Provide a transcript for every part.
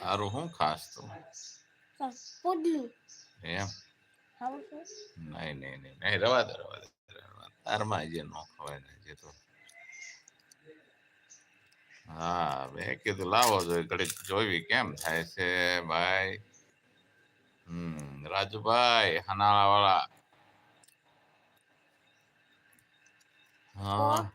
સારું હું ખાસ તો? પુડલું. એમ? નહીં નહીં નહીં નહીં રવા દે રવા દે રવા દે. તારમાં જે નો ખવાય ને જે તો હા, મેં કીધું, લાવો જોઈએ ઘડીક જોઈવી કેમ થાય છે, ભાઈ? હમ, રાજુભાઈ હનાળા વાળા હા.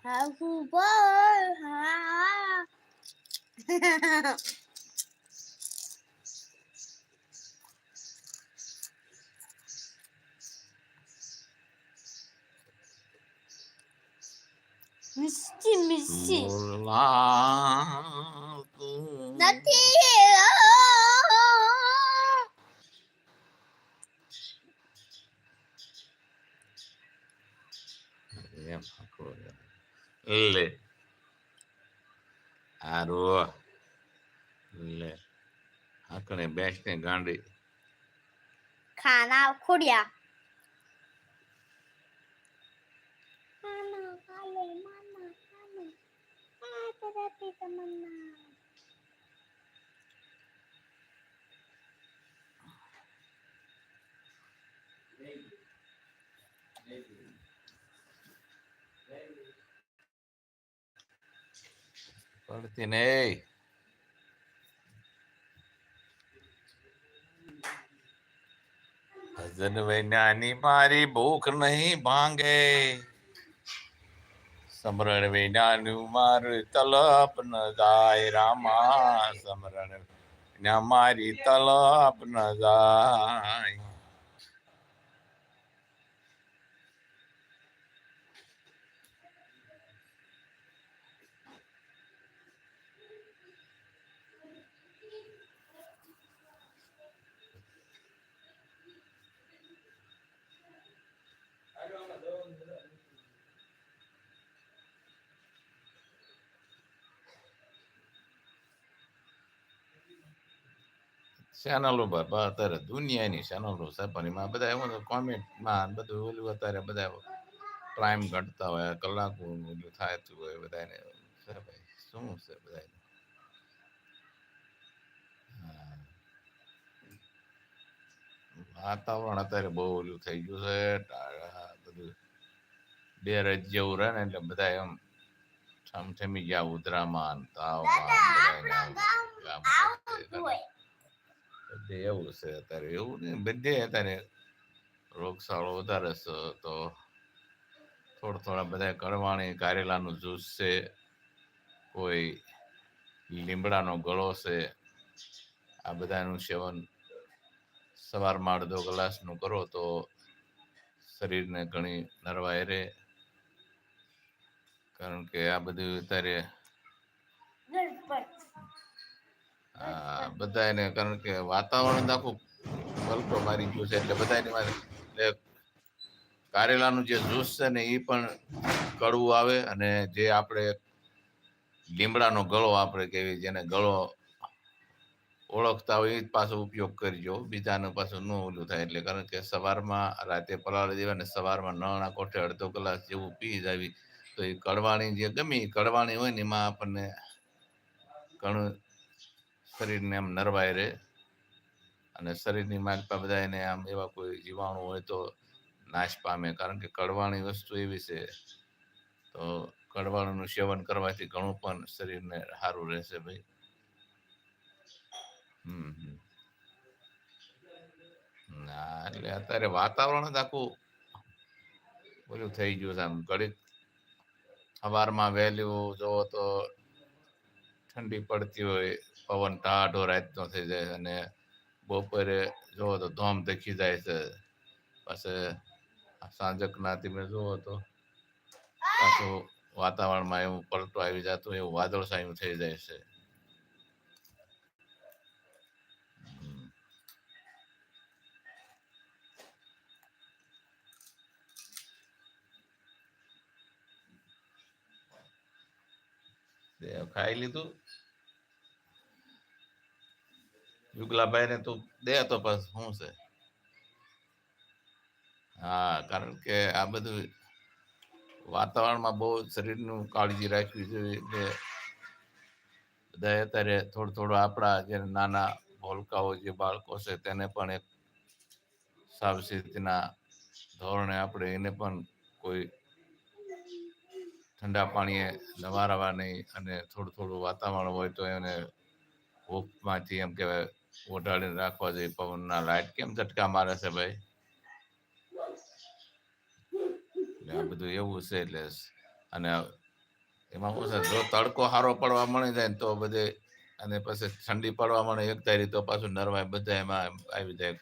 નથી આખો લે હારું લે આકણે બેસને ગાંડી ખાના ખોડિયા ખાના ખાલે માના ખાના આ તરફથી તમન્ના પડતી નહીં ભજન વિનાની મારી ભૂખ નહીં ભાંગે સમરણ વિનાનું મારું તલપ ન જાય રામા સમરણ વિના મારી તલપ ન જાય ચેનલો બાપા અત્યારે દુનિયાની ચેનલો છે પણ એમાં બધા એવું કોમેન્ટમાં બધું ઓલું અત્યારે બધા ટાઈમ ઘટતા હોય કલાકો ઓલું થતું હોય બધાને છે ભાઈ. શું છે બધાને વાતાવરણ અત્યારે બહુ ઓલું થઈ ગયું છે બધું બે રજ જેવું રહે ને એટલે બધા એમ ઠમઠમી ગયા ઉધરામાં તાવમાં ને બધાયને આમ ગામ પ્રત્યે હોય બધે એવું છે અત્યારે, એવું નહીં બધે અત્યારે રોગચાળો વધારે છે, તો થોડા થોડા બધા કડવાણી કારેલાનું જ્યુસ છે, કોઈ લીમડાનો ગળો છે, આ બધાનું સેવન સવારમાં અડધો ગ્લાસનું કરો તો શરીરને ઘણી નરવાઈ રહે. કારણ કે આ બધું અત્યારે બધા એને કારણ કે વાતાવરણ આખું પલટો મારી ગયું છે એટલે બધા એની એટલે કારેલાનું જે જ્યુસ છે ને એ પણ કડવું આવે અને જે આપણે લીમડાનો ગળો આપણે કહેવી જેને ગળો ઓળખતા હોય એ જ પાછો ઉપયોગ કરજો. બીજાનું પાછું ન ઓલું થાય એટલે કારણ કે સવારમાં, રાતે પલાળી દેવા ને સવારમાં નળના કોઠે અડધો કલાક જેવું પી જાવી તો એ કડવાણી જે ગમી કડવાણી હોય ને એમાં આપણને ઘણું શરીરને આમ નરવાઈ રહે અને શરીરની માલપા બધા એને આમ એવા કોઈ જીવાણુ હોય તો નાશ પામે. કારણ કે કડવાણી વસ્તુ એવી છે, તો કડવાણીનું સેવન કરવાથી ઘણું પણ શરીરને સારું રહેશે ભાઈ. હમ. ના, એટલે અત્યારે વાતાવરણ જ આખું બધું થઈ ગયું છે આમ. ઘડીક સવારમાં વહેલું જોવો તો ઠંડી પડતી હોય પવન ટાઢો રાતનો થઈ જાય અને બપોરે જોવો તો ધોમ દેખી જાય છે. પછી સાંજકના તમે જોવો તો પાછું વાતાવરણમાં એવું પલટો આવી જતું એવું વાદળછાયું થઈ જાય છે. ખાઈ લીધું. યુગલાભાઈ ને તું દે તો બસ શું છે? હા, કારણ કે આ બધું વાતાવરણમાં બહુ શરીરનું કાળજી રાખવી જોઈએ એટલે બધાએ અત્યારે થોડું થોડું આપણા જે નાના ભોલકાઓ જે બાળકો છે તેને પણ એક સાવચેતીના ધોરણે આપણે એને પણ કોઈ ઠંડા પાણીએ નવારવા નહીં અને થોડું થોડું વાતાવરણ હોય તો એને ભૂખમાંથી એમ કહેવાય ઓઢાડીને રાખવા જોઈએ પવનના લાઇટ કેમ ઝટકા મારે છે ભાઈ? આ બધું એવું છે એટલે અને એમાં શું છે, જો તડકો સારો પડવા મળી જાય તો બધે અને પછી ઠંડી પડવા મળે, એક તારી તો પાછું નરવાય, બધા એમાં આવી જાય.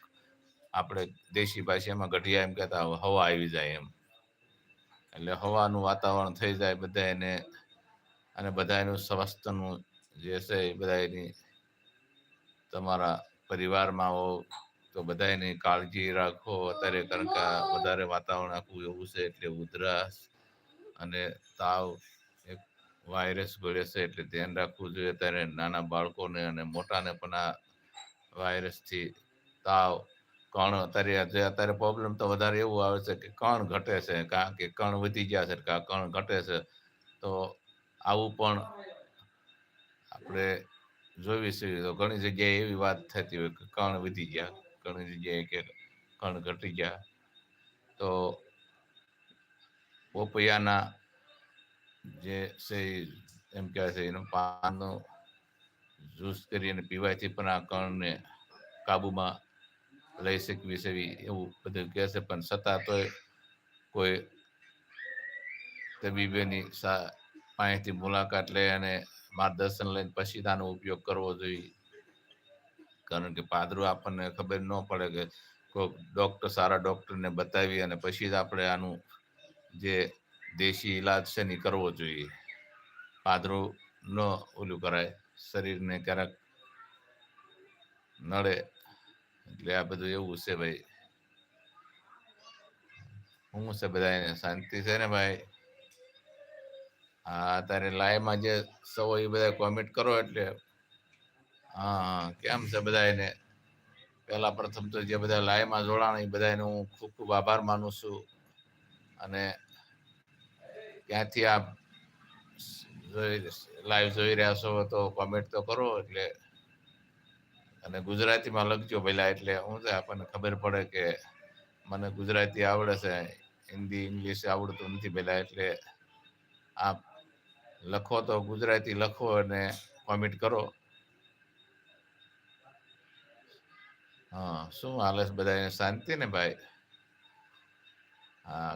આપણે દેશી ભાષામાં ગઢિયા એમ કહેતા હવા આવી જાય એમ. એટલે હવાનું વાતાવરણ થઈ જાય બધા એને. અને બધા એનું સ્વાસ્થ્યનું જે છે એ બધા એની તમારા પરિવારમાં હો, તો બધા કાળજી રાખો. અત્યારે કારણ કે વધારે વાતાવરણ આખું એવું છે, એટલે ઉધરસ અને તાવ એક વાયરસ ગળે છે, એટલે ધ્યાન રાખવું જોઈએ. અત્યારે નાના બાળકોને અને મોટાને પણ આ વાયરસથી તાવ, કણ અત્યારે અત્યારે પ્રોબ્લેમ તો વધારે એવું આવે છે કે કણ ઘટે છે, કારણ કે કણ વધી ગયા છે કણ ઘટે છે. તો આવું પણ આપણે જોઈ શકીએ તો ઘણી જગ્યાએ એવી વાત થતી હોય કે કણ વધી ગયા, ઘણી જગ્યાએ કે કણ ઘટી ગયા. તો પોપૈયાના જે છે એમ કહેવાય છે, એનું પાનનો જ્યુસ કરીને પીવાથી પણ આ કણને કાબુમાં લઈ શકવી છે એવું બધું કહે છે. પણ છતાં તોય કોઈ તબીબેની પાસેથી મુલાકાત લઈ અને માર્ગદર્શન લઈને પછી આનો ઉપયોગ કરવો જોઈએ. કારણ કે પાદરું આપણને ખબર ન પડે કે કોઈ ડૉક્ટર સારા ડૉક્ટરને બતાવી અને પછી જ આપણે આનું જે દેશી ઈલાજ છે ને કરવો જોઈએ. પાદરું ન ઓલું કરાય, શરીરને ક્યારેક નડે. એટલે આ બધું એવું છે ભાઈ. હું છે બધા શાંતિ છે ને ભાઈ? હા અત્યારે લાઈવમાં જે સૌ એ બધા કોમેન્ટ કરો એટલે, હા હા, કેમ છે બધા એને? પહેલા પ્રથમ તો જે બધા લાઈવમાં જોડાણ એ બધાનો હું ખૂબ ખૂબ આભાર માનું છું. અને ક્યાંથી આપ લાઈવ જોઈ રહ્યા છો તો કોમેન્ટ તો કરો એટલે, અને ગુજરાતીમાં લખજો પહેલાં એટલે છે, આપણને ખબર પડે કે મને ગુજરાતી આવડે છે, હિન્દી, ઇંગ્લિશ આવડતું નથી પહેલાં એટલે આપ લખો તો ગુજરાતી લખો અને કોમેન્ટ કરો. હા, શું હાલે છે બધા શાંતિ ને ભાઈ? હા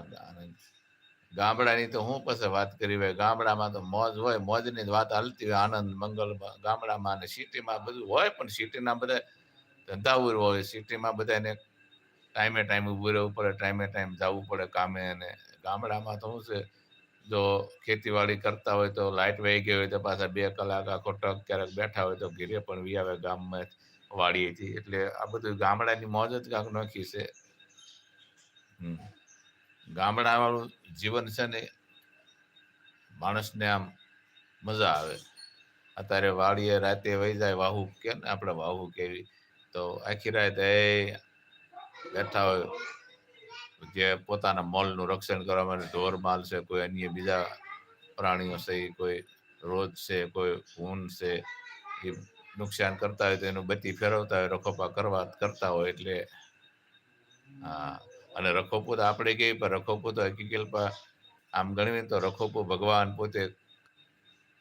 ગામડાની તો હું પછી વાત કરી હોય ગામડામાં તો મોજ હોય, મોજની વાત હાલતી હોય, આનંદ, મંગલ, ગામડામાં અને સિટીમાં બધું હોય, પણ સિટીના બધા ધંધાઉર હોય સિટીમાં બધાને ટાઈમે ટાઈમ ઊભું રહેવું પડે ટાઈમે ટાઈમ જવું પડે કામે અને ગામડામાં તો શું છે જો ખેતીવાડી કરતા હોય તો લાઇટ વહી ગઈ હોય તો પાછા બે કલાક આખો ટ્રક ક્યારેક બેઠા હોય તો ઘીરે પણ વી આવે ગામમાં વાડીએથી. એટલે આ બધું ગામડાની મોજ જ કાંક નોખી છે. હમ. ગામડા વાળું જીવન છે ને માણસને આમ મજા આવે. અત્યારે વાડીએ રાતે વહી જાય વાહુ કે ને આપણે વાહુ કેવી? તો આખી રાત એ બેઠા હોય જે પોતાના મોલનું રક્ષણ કરવા માટે ઢોર માલ છે, કોઈ અન્ય બીજા પ્રાણીઓ છે એ કોઈ રોજ છે, કોઈ ઊન છે એ નુકસાન કરતા હોય તો એનું બત્તી ફેરવતા હોય, રખોપા કરવા કરતા હોય એટલે, હા, અને રખોપો તો આપણે કહીએ પણ રખોપો તો હકીકત આમ ગણીએ તો રખોપો ભગવાન પોતે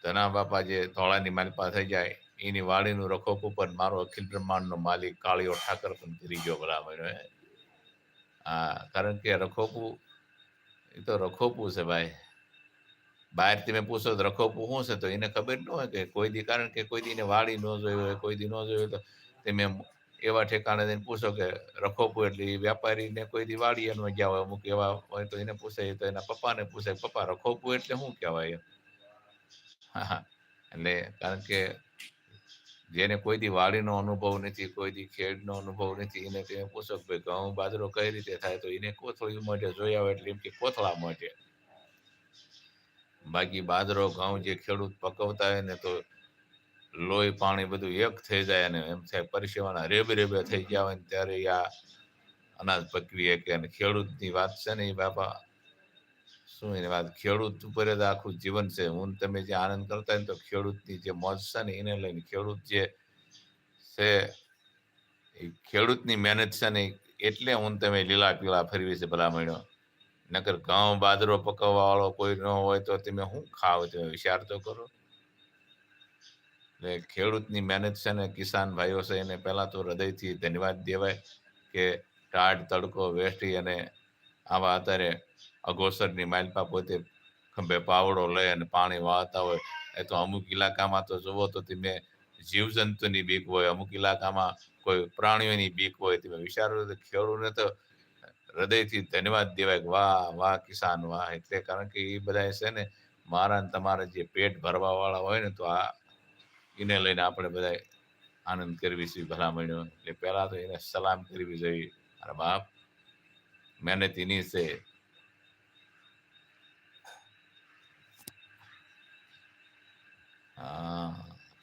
ધના બાપા જે ધોળાની માલપા થઈ જાય, એની વાડીનું રખોપો પણ મારો અખિલ બ્રહ્માંડનો માલિક કાળીઓ ઠાકર પણ કરી ગયો બરાબર હે, કારણ કે રખોપું, એ તો રખોપું છે ભાઈ. બહાર તમે પૂછો તો રખોપું શું છે? તો એને ખબર ન હોય કે કોઈ દી, કારણ કે કોઈ દીને વાળી ન જોઈ હોય, કોઈ દી ન જોયું તો તમે એવા ઠેકાણે જઈને પૂછો કે રખોપું એટલે વેપારીને કોઈ દી વાળી એનો ગયા હોય અમુક એવા હોય તો એને પૂછે તો એના પપ્પાને પૂછે પપ્પા, રખોપું એટલે શું કહેવાય? એમ. હા. એટલે કારણ કે જેને કોઈ દી વાડીનો અનુભવ નથી કોઈ દી ખેડનો અનુભવ નથી, એને તમે પૂછો કે ઘઉં બાજરો કઈ રીતે થાય? તો એને કોથળી માટે જોઈ આવે એટલે એમ કે કોથળા માટે. બાકી બાજરો, ઘઉં જે ખેડૂત પકવતા હોય ને તો લોહી, પાણી બધું એક થઈ જાય અને એમ થાય પરિસેવાના રેબે રેબે થઈ ગયા હોય ત્યારે આ અનાજ શકે અને ખેડૂતની વાત છે ને એ બાપા શું એની વાત? ખેડૂત ઉપર જ આખું જીવન છે. હું તમે જે આનંદ કરતા હોય તો ખેડૂતની જે મોજ છે ને એને લઈને ખેડૂત જે છે, એ ખેડૂતની મહેનત છે ને એટલે હું તમે લીલા પીળા ફરવી છે ભલા નકર ઘઉં બાદરો પકવવા વાળો કોઈ ન હોય તો તમે શું ખાવ? તમે વિચાર તો કરો. એટલે ખેડૂતની મહેનત છે ને કિસાન ભાઈઓ છે એને પહેલાં તો હૃદયથી ધન્યવાદ દેવાય કે ટાઢ તડકો વેસ્ટી અને આવા અત્યારે અઘોસરની માલપા પોતે ખંભે પાવડો લઈ અને પાણી વાહતા હોય. એ તો અમુક ઇલાકામાં તો જુઓ તો તમે જીવજંતુની બીક હોય, અમુક ઇલાકામાં કોઈ પ્રાણીઓની બીક હોય, તમે વિચારો તો ખેડૂતને તો હૃદયથી ધન્યવાદ દેવાય કે વાહ વાહ, કિસાન, વાહ. એટલે કારણ કે એ બધા છે ને મારા ને તમારા જે પેટ ભરવા વાળા હોય ને તો આ એને લઈને આપણે બધા આનંદ કરવી છે ભલામણીઓ. એટલે પહેલા તો એને સલામ કરવી જોઈએ. અરે બાપ મહેનત એની છે. હા,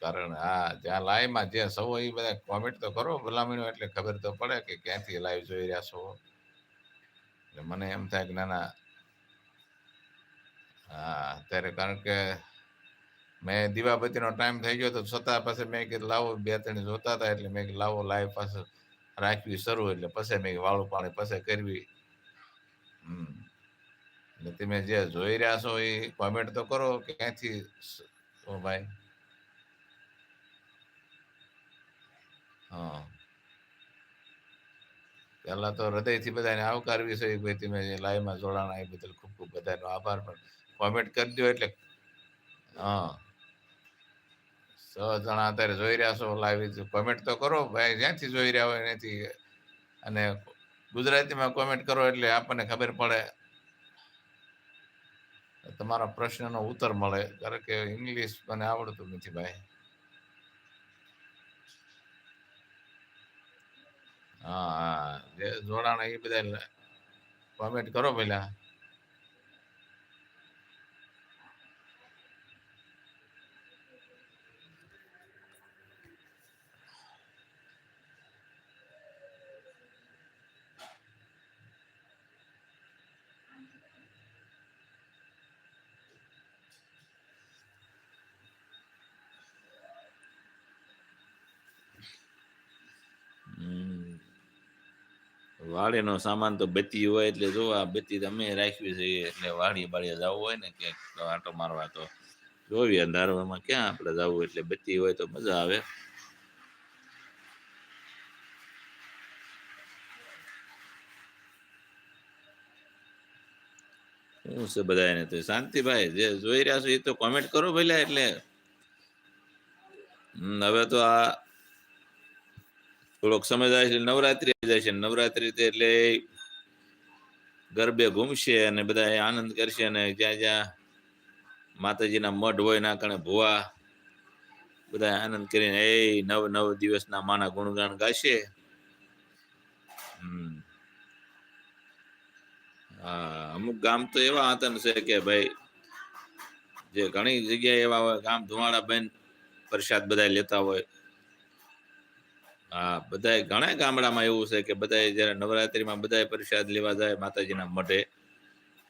કારણ આ જ્યાં લાઈવમાં જે સૌ, એ બધા કોમેન્ટ તો કરો. ભલામણો એટલે ખબર તો પડે કે ક્યાંથી લાઈવ જોઈ રહ્યા છો. એટલે મને એમ થાય કે ના ના હા, અત્યારે કારણ કે મેં દીવાબત્તીનો ટાઈમ થઈ ગયો તો છતાં પાસે મેં કીધું, લાવો, બે ત્રણ જોતા હતા. એટલે મેં લાવો લાઈવ પાસે રાખવી શરૂ. એટલે પછી મેં વાળું પાણી પછી કરવી. હમ. એટલે તમે જે જોઈ રહ્યા છો, એ કોમેન્ટ તો કરો કે ક્યાંથી ઓ ભાઈ હા પહેલા તો હૃદયથી બધાને આવકારવી છે ભાઈ તમે જે લાઈવમાં જોડાણ, એ બદલ ખૂબ ખૂબ બધાનો આભાર. પણ કોમેન્ટ કરી દો એટલે હા. છ જણા અત્યારે જોઈ રહ્યા છો લાઈવ કોમેન્ટ તો કરો, ભાઈ જ્યાંથી જોઈ રહ્યા હોય એનાથી અને ગુજરાતીમાં કોમેન્ટ કરો એટલે આપણને ખબર પડે. તમારા પ્રશ્નનો ઉત્તર મળે. કારણ કે ઇંગ્લિશ મને આવડતું નથી ભાઈ. હા જે જોડાણ એ બધા કોમેન્ટ કરો પેલા હમ. વાડીનો સામાન તો બત્તી હોય એટલે જો આ બત્તી તમે રાખવી છે, એટલે વાળી બાળીએ જવું હોય ને કે આટો મારવા તો. જોઈએ અંધારામાં ક્યાં આપણે જવું એટલે બત્તી હોય તો મજા આવે. શું છે બધાને તો? શાંતિભાઈ, જે જોઈ રહ્યા છો એ તો કોમેન્ટ કરો પેલા એટલે. હવે તો આ થોડોક સમય જાય છે નવરાત્રી જાય છે. નવરાત્રી એટલે ગરબે ઘૂમશે અને બધા આનંદ કરશે અને જ્યાં જ્યાં માતાજીના મઢ હોય ના કણે ભુવા બધા આનંદ કરીને એ નવ નવ દિવસના માના ગુણગાન ગાશે. અમુક ગામ તો એવા આતન છે કે ભાઈ જે ઘણી જગ્યાએ એવા હોય, ગામ ધુમાડા બેન પ્રસાદ બધા લેતા હોય. હા, બધાય ઘણા ગામડામાં એવું છે કે બધાય જ્યારે નવરાત્રીમાં બધાય પ્રસાદ લેવા જાય માતાજીના મઢે.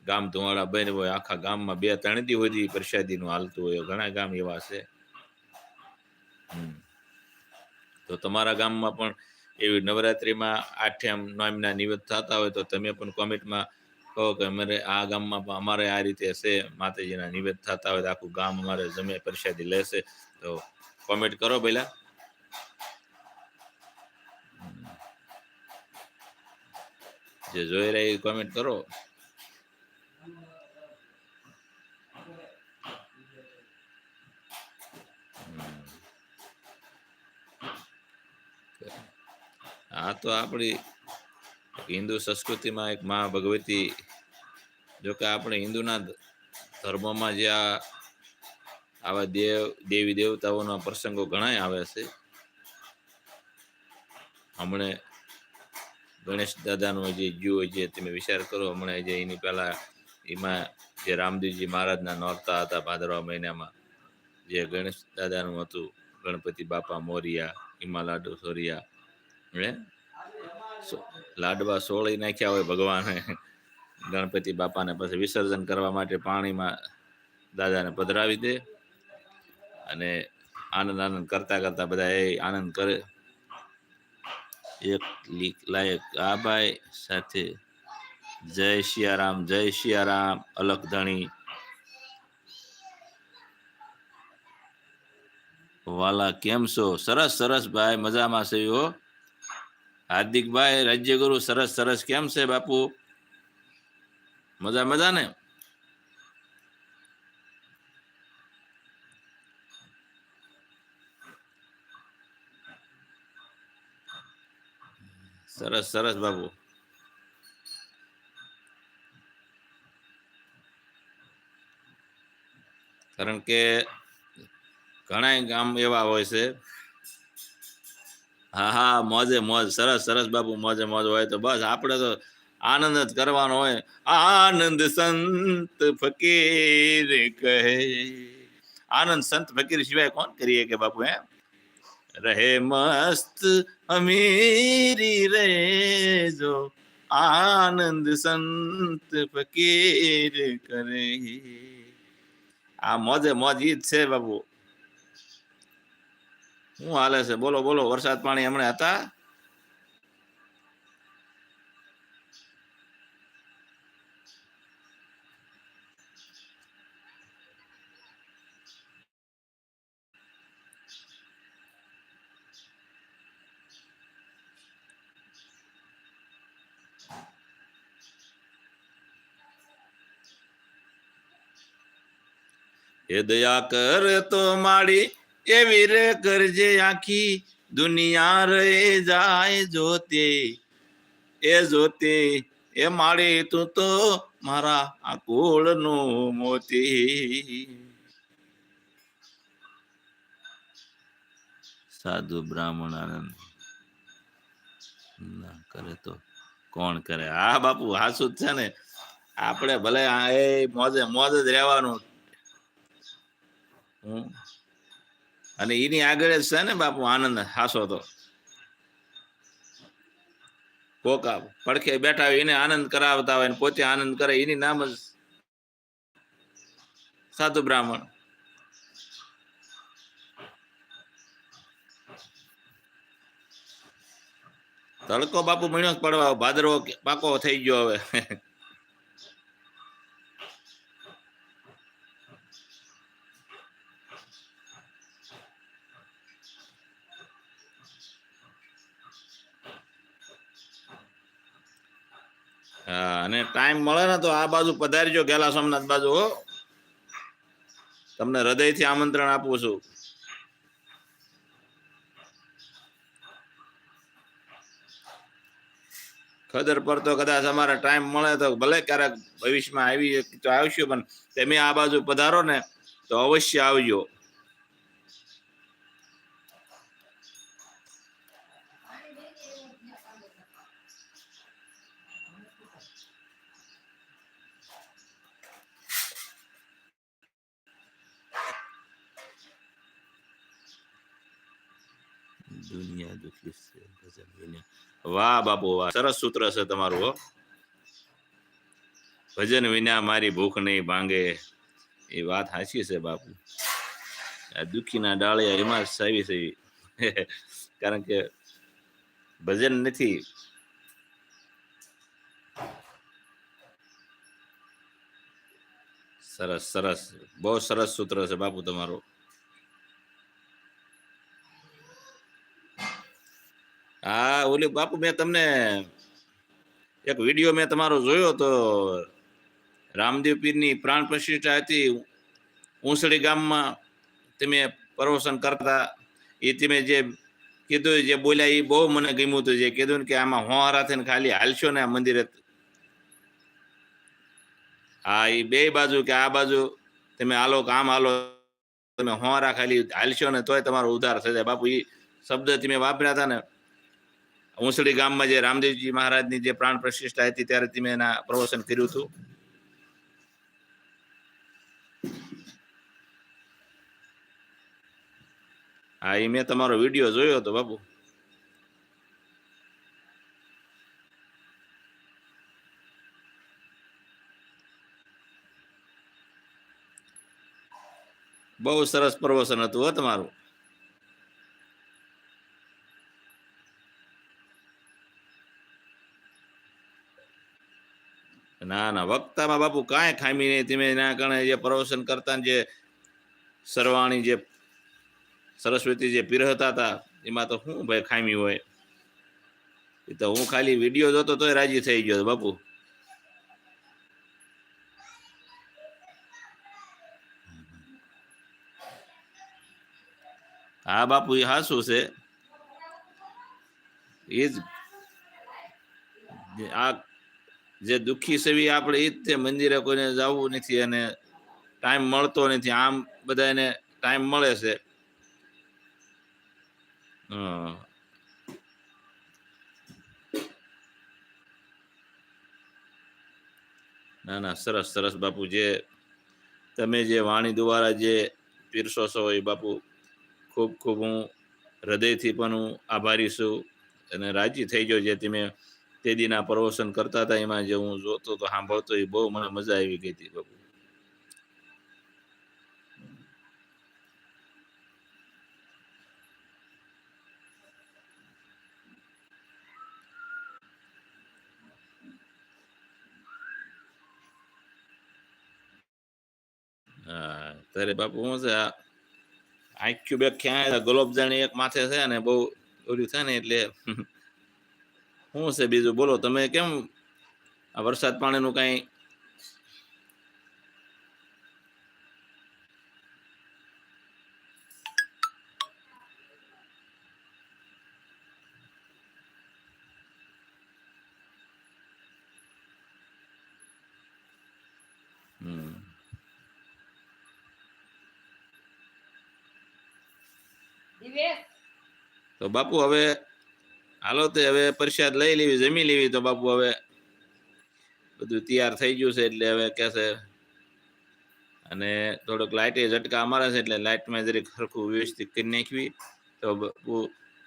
ગામ ધુવાળા બન હોય, આખા ગામમાં બે ત્રણ દી સુધી પ્રસાદીનું હાલતું હોય, ઘણા ગામ એવા છે. તો તમારા ગામમાં પણ એવી નવરાત્રીમાં આઠમ નોમના નિવેદ થતા હોય તો તમે પણ કોમેન્ટમાં કહો કે અમારે આ ગામમાં પણ અમારે આ રીતે છે, માતાજીના નિવેદ થતા હોય તો આખું ગામ અમારે જમે પ્રસાદી લેશે. તો કોમેન્ટ કરો પહેલા જે જોઈ રહ્યા એ કોમેન્ટ કરો. આ તો આપણી હિન્દુ સંસ્કૃતિમાં એક મા ભગવતી જો કે આપણે હિન્દુના ધર્મમાં જે આ, આવા દેવ, દેવી દેવતાઓના પ્રસંગો ઘણાય આવે છે. હમણે ગણેશ દાદાનો જે જીવ જે તમે વિચાર કરો, હમણાં જે એની પહેલા એમાં જે રામદેવજી મહારાજના નોરતા હતા ભાદરવા મહિનામાં, જે ગણેશ દાદાનું હતું, ગણપતિ બાપા મોરિયા એમાં લાડુ સોરિયા, હે? લાડવા સોળી નાખ્યા હોય ભગવાને. ગણપતિ બાપાને પછી વિસર્જન કરવા માટે પાણીમાં દાદાને પધરાવી દે અને આનંદ આનંદ કરતા કરતા બધા એ આનંદ કરે. એક લાયક આ ભાઈ સાથે જય શિયારામ જય શિયારામ, અલખ ધણી. વાલા, કેમ છો? સરસ સરસ ભાઈ, મજામાં છે હો. હાર્દિકભાઈ, રાજ્યગુરુ, સરસ સરસ, કેમ છે બાપુ? મજા મજા ને સરસ સરસ બાપુ કારણ કે ઘણા ગામ એવા હોય છે. હા હા, મોજે મોજ. સરસ સરસ, બાપુ, મોજે મોજ હોય તો બસ આપણે તો આનંદ જ કરવાનો હોય. આનંદ સંત ફકીર કહે. આનંદ સંત ફકીર સિવાય કોણ કરીએ કે બાપુ, હે? રહે મસ્ત અમીરી રહે જો આનંદ સંત ફકીર કરે આ મોજે મોજ ઈદ છે બાબુ શું હાલે છે બોલો બોલો વરસાદ પાણી હમણાં હતા હે દયા કર તો માડી એવી રે કરજે આખી દુનિયા રહે જાય જોતે. એ જોતે, એ માડી તું તો મારા આ કુળનું મોતી. સાધુ બ્રાહ્મણ આનંદ ના કરે તો કોણ કરે? હા બાપુ હાસુ જ છે ને? આપણે ભલે એ મોજે, મોજ જ રહેવાનું. અને એની આગળ જ છે ને બાપુ આનંદ, હાસો તો. કોકા પડખે બેઠા હોય એને આનંદ કરાવતા હોય પોતે આનંદ કરે, એની નામ જ સાધુ બ્રાહ્મણ. તડકો બાપુ મણ્યો પડવા, ભાદરવો પાકો થઈ ગયો હવે. અને ટાઈમ મળે ને તો આ બાજુ પધારજો, ગેલા સોમનાથ બાજુ, હો. તમને હૃદયથી આમંત્રણ આપું છું. ખદર પર તો કદાચ અમારે ટાઈમ મળે તો ભલે ક્યારેક ભવિષ્યમાં આવી તો આવશું, પણ તમે આ બાજુ પધારો ને તો અવશ્ય આવજો. દુનિયા દુખી છે ભજન વિના વાહ બાપુ વાહ, સરસ સૂત્ર છે તમારું હો. ભજન વિના મારી ભૂખ નહીં ભાંગે એ વાત સાચી છે બાપુ. આ દુખીના ડાળિયા એમાં સાવી છે. કારણ કે ભજન નથી. સરસ સરસ. બહુ સરસ સૂત્ર છે બાપુ તમારું. હા, ઓલી બાપુ, મેં તમને એક વીડિયો મેં તમારો જોયો તો રામદેવ પીરની પ્રાણ પ્રતિષ્ઠા હતી. ઉંસળી ગામમાં તમે પ્રવચન કરતા, એ તમે જે કીધું જે બોલ્યા, એ બહુ મને ગમ્યું હતું જે કીધું ને કે આમાં હોહારા થઈને ખાલી હાલશો ને આ મંદિરે. હા, એ બે બાજુ કે આ બાજુ તમે હાલો કે આમ હાલો, તમે હોહારા ખાલી હાલશો ને તોય તમારો ઉધાર જાય. બાપુ, એ શબ્દ તમે વાપર્યા હતા ને ઉંસળી ગામમાં જે રામદેવજી મહારાજની જે પ્રાણ પ્રતિષ્ઠા હતી, ત્યારે મેં એના પ્રવચન કર્યું હતું. હા એ મેં તમારો વીડિયો જોયો હતો, બાપુ. બહુ સરસ પ્રવચન હતું હો તમારું. ના ના, વક્તામાં બાપુ કાંઈ ખામી નહીં. તમે એના કારણે જે પ્રવચન કરતા જે સરવાણી જે સરસ્વતી જે પીરહતા હતા, એમાં તો શું ભાઈ ખામી હોય? એ તો હું ખાલી વીડિયો જોતો તોય રાજી થઈ ગયો બાપુ. હા, બાપુ, એ હાસું છે. એ જ. આ જે દુઃખી સેવી આપણે એ જ તે મંદિરે કોઈને જવું નથી અને ટાઈમ મળતો નથી. આમ બધાને ટાઈમ મળે છે. ના ના, સરસ સરસ બાપુ. જે તમે જે વાણી દ્વારા જે પીરસો છો એ બાપુ, ખૂબ ખૂબ હું હૃદયથી પણ હું આભારી છું અને રાજી થઈ ગયો જે તમે તે દીના પ્રવચન કરતા હતા, એમાં જે હું જોતો તો સાંભળતો એ બહુ મને મજા આવી ગઈ હતી બાપુ ત્યારે બાપુ શું છે? આઈક્યુ બે ક્યાંય ગુલાબજાણી એક માથે છે ને બહુ ઓલું થાય ને એટલે શું છે બીજું? બોલો તમે કેમ આ વરસાદ પાણીનું કાંઈ તો બાપુ હવે હાલો તે હવે પ્રસાદ લઈ લેવી, જમી લેવી તો બાપુ હવે બધું તૈયાર થઈ ગયું છે એટલે હવે કે અને થોડોક લાઇટે ઝટકા અમારે છે એટલે લાઇટમાં જરીક સરખું વ્યવસ્થિત કરી નાખવી. તો બાપુ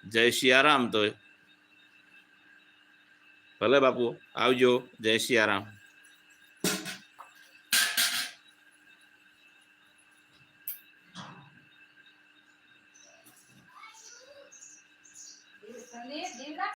જય સિયારામ તો ભલે બાપુ, આવજો, જય સિયારામ